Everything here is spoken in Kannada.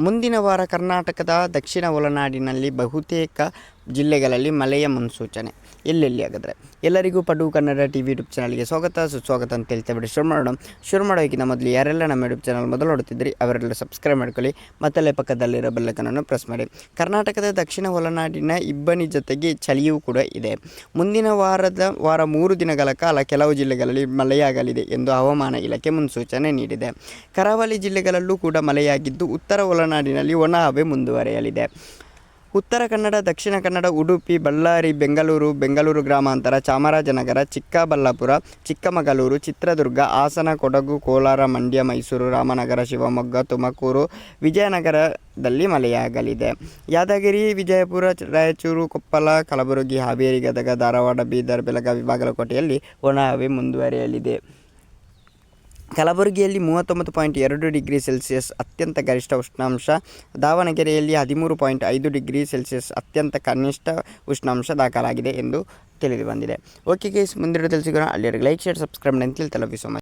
ಮುಂದಿನ ವಾರ ಕರ್ನಾಟಕದ ದಕ್ಷಿಣ ಒಳನಾಡಿನಲ್ಲಿ ಬಹುತೇಕ ಜಿಲ್ಲೆಗಳಲ್ಲಿ ಮಳೆಯ ಮುನ್ಸೂಚನೆ. ಎಲ್ಲೆಲ್ಲಿ ಹಾಗಾದರೆ? ಎಲ್ಲರಿಗೂ ಪಡು ಕನ್ನಡ ಟಿ ವಿ ಯೂಟ್ಯೂಬ್ ಚಾನಲ್ಗೆ ಸ್ವಾಗತ. ಸುಸ್ವಾಗತ ಅಂತ ಹೇಳ್ತಾ ಬಿಡಿ, ಶುರು ಮಾಡೋಣ. ಶುರು ಮಾಡೋಕ್ಕಿಂತ ಮೊದಲು ಯಾರೆಲ್ಲ ನಮ್ಮ ಯೂಟ್ಯೂಬ್ ಚಾನಲ್ ಮೊದಲು ನೋಡ್ತಿದ್ರಿ ಅವರೆಲ್ಲ ಸಬ್ಸ್ಕ್ರೈಬ್ ಮಾಡ್ಕೊಳ್ಳಿ, ಮತ್ತಲ್ಲೇ ಪಕ್ಕದಲ್ಲಿರೋ ಬೆಲ್ಲಕನನ್ನು ಪ್ರೆಸ್ ಮಾಡಿ. ಕರ್ನಾಟಕದ ದಕ್ಷಿಣ ಒಳನಾಡಿನ ಇಬ್ಬನಿ ಜೊತೆಗೆ ಚಳಿಯೂ ಕೂಡ ಇದೆ. ಮುಂದಿನ ವಾರದ, ವಾರ ಮೂರು ದಿನಗಳ ಕಾಲ ಕೆಲವು ಜಿಲ್ಲೆಗಳಲ್ಲಿ ಮಳೆಯಾಗಲಿದೆ ಎಂದು ಹವಾಮಾನ ಇಲಾಖೆ ಮುನ್ಸೂಚನೆ ನೀಡಿದೆ. ಕರಾವಳಿ ಜಿಲ್ಲೆಗಳಲ್ಲೂ ಕೂಡ ಮಳೆಯಾಗಿದ್ದು, ಉತ್ತರ ಒಳನಾಡಿನಲ್ಲಿ ಒಣ ಹವೆ ಮುಂದುವರೆಯಲಿದೆ. ಉತ್ತರ ಕನ್ನಡ, ದಕ್ಷಿಣ ಕನ್ನಡ, ಉಡುಪಿ, ಬಳ್ಳಾರಿ, ಬೆಂಗಳೂರು ಬೆಂಗಳೂರು ಗ್ರಾಮಾಂತರ, ಚಾಮರಾಜನಗರ, ಚಿಕ್ಕಬಳ್ಳಾಪುರ, ಚಿಕ್ಕಮಗಳೂರು, ಚಿತ್ರದುರ್ಗ, ಹಾಸನ, ಕೊಡಗು, ಕೋಲಾರ, ಮಂಡ್ಯ, ಮೈಸೂರು, ರಾಮನಗರ, ಶಿವಮೊಗ್ಗ, ತುಮಕೂರು, ವಿಜಯನಗರದಲ್ಲಿ ಮಳೆಯಾಗಲಿದೆ. ಯಾದಗಿರಿ, ವಿಜಯಪುರ, ರಾಯಚೂರು, ಕೊಪ್ಪಲ, ಕಲಬುರಗಿ, ಹಾವೇರಿ, ಗದಗ, ಧಾರವಾಡ, ಬೀದರ್, ಬೆಳಗಾವಿ, ಬಾಗಲಕೋಟೆಯಲ್ಲಿ ಒಣ ಹವೆ ಮುಂದುವರಿಯಲಿದೆ. ಕಲಬುರಗಿಯಲ್ಲಿ ಮೂವತ್ತೊಂಬತ್ತು ಪಾಯಿಂಟ್ ಎರಡು ಡಿಗ್ರಿ ಸೆಲ್ಸಿಯಸ್ ಅತ್ಯಂತ ಗರಿಷ್ಠ ಉಷ್ಣಾಂಶ, ದಾವಣಗೆರೆಯಲ್ಲಿ ಹದಿಮೂರು ಪಾಯಿಂಟ್ ಐದು ಡಿಗ್ರಿ ಸೆಲ್ಸಿಯಸ್ ಅತ್ಯಂತ ಕನಿಷ್ಠ ಉಷ್ಣಾಂಶ ದಾಖಲಾಗಿದೆ ಎಂದು ತಿಳಿದು ಬಂದಿದೆ. ಓಕೆ ಗೈಸ್ ಮುಂದಿನ ತಿಳಿಸಿಗೋಣ ಅಲ್ಲಿವರೆಗೆ ಲೈಕ್ ಶೇರ್ ಸಬ್ಸ್ಕ್ರೈಬ್ ಅಂತ ಮಚ್